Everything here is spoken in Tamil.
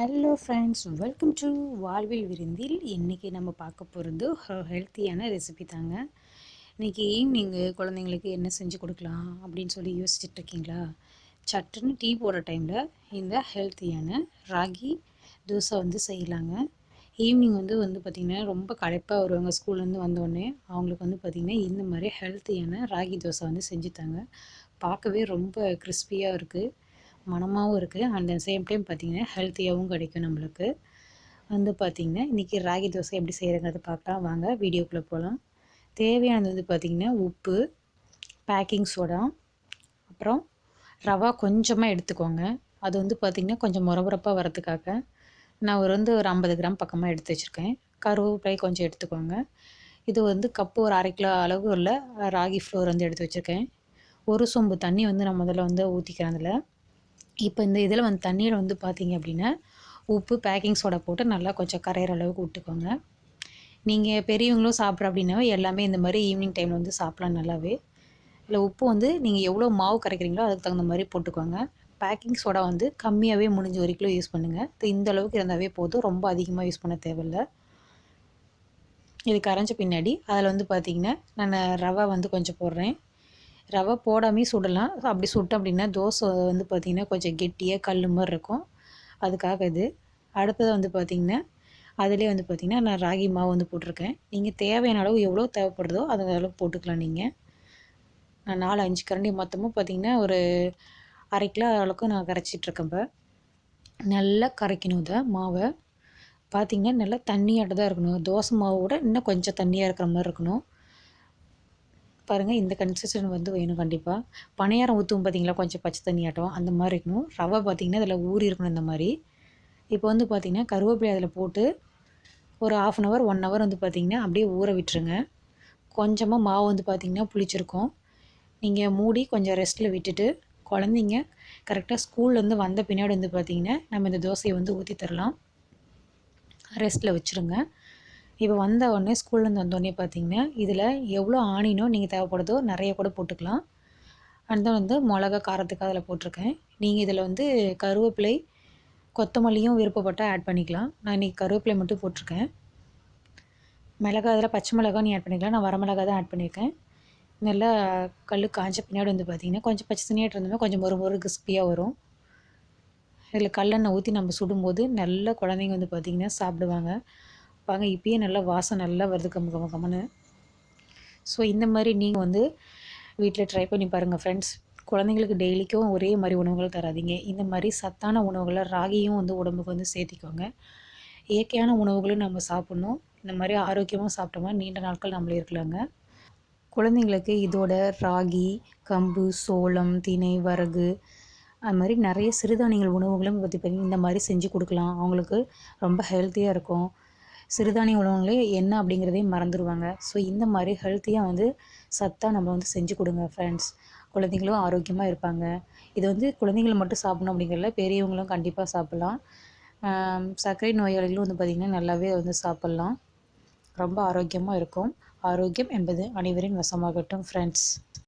ஹலோ ஃப்ரெண்ட்ஸ் வெல்கம் டு வாழ்வில் விருந்தில். இன்றைக்கி நம்ம பார்க்க போகிறது ஹெல்த்தியான ரெசிபி தாங்க. இன்றைக்கி ஈவினிங் குழந்தைங்களுக்கு என்ன செஞ்சு கொடுக்கலாம் அப்படின்னு சொல்லி யோசிச்சுட்டு இருக்கீங்களா? சட்டுன்னு டீ போடுற டைமில் இந்த ஹெல்த்தியான ராகி தோசை வந்து செய்யலாங்க. ஈவினிங் வந்து வந்து பார்த்திங்கன்னா ரொம்ப களைப்பாக வருவாங்க. ஸ்கூல்லேருந்து வந்தோடனே அவங்களுக்கு வந்து பார்த்திங்கன்னா இந்த மாதிரி ஹெல்த்தியான ராகி தோசை வந்து செஞ்சுத்தாங்க பார்க்கவே ரொம்ப கிறிஸ்பியாக இருக்குது மனமாகவும் இருக்குது அண்ட் சேம் டைம் பார்த்திங்கன்னா ஹெல்த்தியாகவும் கிடைக்கும் நம்மளுக்கு. வந்து பார்த்திங்கன்னா இன்றைக்கி ராகி தோசை எப்படி செய்கிறங்கிறத பார்க்கலாம் வாங்க வீடியோக்குள்ளே போகலாம் தேவையானது வந்து பார்த்திங்கன்னா உப்பு பேக்கிங் சோடா அப்புறம் ரவா கொஞ்சமாக எடுத்துக்கோங்க. அது வந்து பார்த்திங்கன்னா கொஞ்சம் முறமுறப்பாக வரதுக்காக நான் ஒரு வந்து ஒரு ஐம்பது கிராம் பக்கமாக எடுத்து வச்சுருக்கேன். கருவேப்பிலை கொஞ்சம் எடுத்துக்கோங்க. இது வந்து கப்பு ஒரு அரை கிலோ அளவு உள்ள ராகி ஃப்ளோர் வந்து எடுத்து வச்சுருக்கேன். ஒரு சொம்பு தண்ணி வந்து நான் முதல்ல வந்து ஊற்றிக்கிறேன் அதில். இப்போ இந்த இதில் வந்து தண்ணியில் வந்து பார்த்தீங்க அப்படின்னா உப்பு பேக்கிங் சோடா போட்டு நல்லா கொஞ்சம் கரையிற அளவுக்கு விட்டுக்கோங்க. நீங்கள் பெரியவங்களும் சாப்பிட்ற அப்படின்னா எல்லாமே இந்த மாதிரி ஈவினிங் டைமில் வந்து சாப்பிட்லாம் நல்லாவே. இல்லை உப்பு வந்து நீங்கள் எவ்வளோ மாவு கரைக்கிறீங்களோ அதுக்கு தகுந்த மாதிரி போட்டுக்கோங்க. பேக்கிங் சோடா வந்து கம்மியாகவே முடிஞ்ச ஒரு கிலோ யூஸ் பண்ணுங்கள் இந்த அளவுக்கு இருந்தாவே போதும். ரொம்ப அதிகமாக யூஸ் பண்ண தேவையில்லை. இது கரைஞ்ச பின்னாடி அதில் வந்து பார்த்திங்கன்னா நான் ரவை வந்து கொஞ்சம் போடுறேன். ரவை போடாமே சுடலாம். அப்படி சுட்டோம் அப்படின்னா தோசை வந்து பார்த்திங்கன்னா கொஞ்சம் கெட்டியாக கல் மாதிரி இருக்கும். அதுக்காக இது. அடுத்தது வந்து பார்த்திங்கன்னா அதிலே வந்து பார்த்திங்கன்னா நான் ராகி மாவு வந்து போட்டிருக்கேன். நீங்கள் தேவையான அளவு எவ்வளோ தேவைப்படுதோ அந்த அளவுக்கு போட்டுக்கலாம் நீங்கள் நான் நாலு அஞ்சு கரண்டி மொத்தமும் பார்த்திங்கன்னா ஒரு அரை கிலோ அளவுக்கு நான் கரைச்சிட்ருக்கேன் இப்போ. நல்லா கரைக்கணும் இதை மாவை. பார்த்திங்கன்னா நல்லா தண்ணியாட்ட தான் இருக்கணும். தோசை மாவோட இன்னும் கொஞ்சம் தண்ணியாக இருக்கிற மாதிரி இருக்கணும். பாருங்கள் இந்த கன்சிஸ்டன் வந்து வேணும் கண்டிப்பாக பணியாரம் ஊற்றும் பார்த்தீங்களா கொஞ்சம் பச்சை தண்ணி ஆட்டம் அந்த மாதிரி இருக்கணும். ரவை பார்த்திங்கன்னா அதில் ஊறி இருக்கணும் இந்த மாதிரி. இப்போ வந்து பார்த்திங்கன்னா கருவேப்பிலை அதில் போட்டு ஒரு half an hour one hour வந்து பார்த்திங்கன்னா அப்படியே ஊற விட்டுருங்க. கொஞ்சமாக மாவு வந்து பார்த்திங்கன்னா புளிச்சிருக்கும். நீங்கள் மூடி கொஞ்சம் ரெஸ்ட்டில் விட்டுட்டு குழந்தைங்க கரெக்டாக ஸ்கூல்லேருந்து வந்த பின்னாடி வந்து பார்த்திங்கன்னா நம்ம இந்த தோசையை வந்து ஊற்றி தரலாம் ரெஸ்ட்டில் வச்சுருங்க. இப்போ வந்த உடனே ஸ்கூல்லேருந்து வந்தோடனே பார்த்தீங்கன்னா இதில் எவ்வளோ ஆணினோ நீங்கள் தேவைப்படுதோ நிறைய கூட போட்டுக்கலாம். அண்ட் தான் வந்து மிளகா காரத்துக்கு அதில் போட்டிருக்கேன். நீங்கள் இதில் வந்து கருவேப்பிலை கொத்தமல்லியும் விருப்பப்பட்டால் ஆட் பண்ணிக்கலாம். நான் இன்றைக்கி கருவேப்பிலை மட்டும் போட்டிருக்கேன். மிளகா அதில் பச்சை மிளகா நீ ஆட் பண்ணிக்கலாம். நான் வரமிளகா தான் ஆட் பண்ணியிருக்கேன். நல்லா கல் காஞ்ச பின்னாடி வந்து பார்த்திங்கன்னா கொஞ்சம் பச்சை தனியாக இருந்தோமே கொஞ்சம் மொறு ஒரு கிறிஸ்பியாக வரும். இதில் கல்லெண்ணெய் ஊற்றி நம்ம சுடும்போது நல்ல குழந்தைங்க வந்து பார்த்திங்கன்னா சாப்பிடுவாங்க. வாங்க இப்பயே நல்லா வாசம் நல்லா வருது கம்ம கம்ம கம்மனு ஸோ இந்த மாதிரி நீங்கள் வந்து வீட்டில் ட்ரை பண்ணி பாருங்கள் ஃப்ரெண்ட்ஸ் குழந்தைங்களுக்கு டெய்லிக்கும் ஒரே மாதிரி உணவுகள் தராதிங்க. இந்த மாதிரி சத்தான உணவுகளை ராகியும் வந்து உடம்புக்கு வந்து சேர்த்திக்கோங்க. இயற்கையான உணவுகளும் நம்ம சாப்பிட்ணும். இந்த மாதிரி ஆரோக்கியமாக சாப்பிட்டோமா நீண்ட நாட்கள் நம்மளே இருக்கலாங்க. குழந்தைங்களுக்கு இதோட ராகி கம்பு சோளம் திணை வரகு அது மாதிரி நிறைய சிறுதானியங்கள் உணவுகளும் பற்றி இந்த மாதிரி செஞ்சு கொடுக்கலாம். அவங்களுக்கு ரொம்ப ஹெல்த்தியாக இருக்கும். சிறுதானிய உணவுகளே என்ன அப்படிங்கிறதையும் மறந்துடுவாங்க ஸோ இந்த மாதிரி ஹெல்த்தியாக வந்து சத்தாக நம்ம வந்து செஞ்சு கொடுங்க ஃப்ரெண்ட்ஸ் குழந்தைங்களும் ஆரோக்கியமாக இருப்பாங்க. இது வந்து குழந்தைங்களை மட்டும் சாப்பிடணும் அப்படிங்கிறல பெரியவங்களும் கண்டிப்பாக சாப்பிட்லாம். சர்க்கரை நோயாளிகளும் வந்து பார்த்திங்கன்னா நல்லாவே வந்து சாப்பிட்லாம். ரொம்ப ஆரோக்கியமாக இருக்கும். ஆரோக்கியம் என்பது அனைவரின் வசமாகட்டும் ஃப்ரெண்ட்ஸ்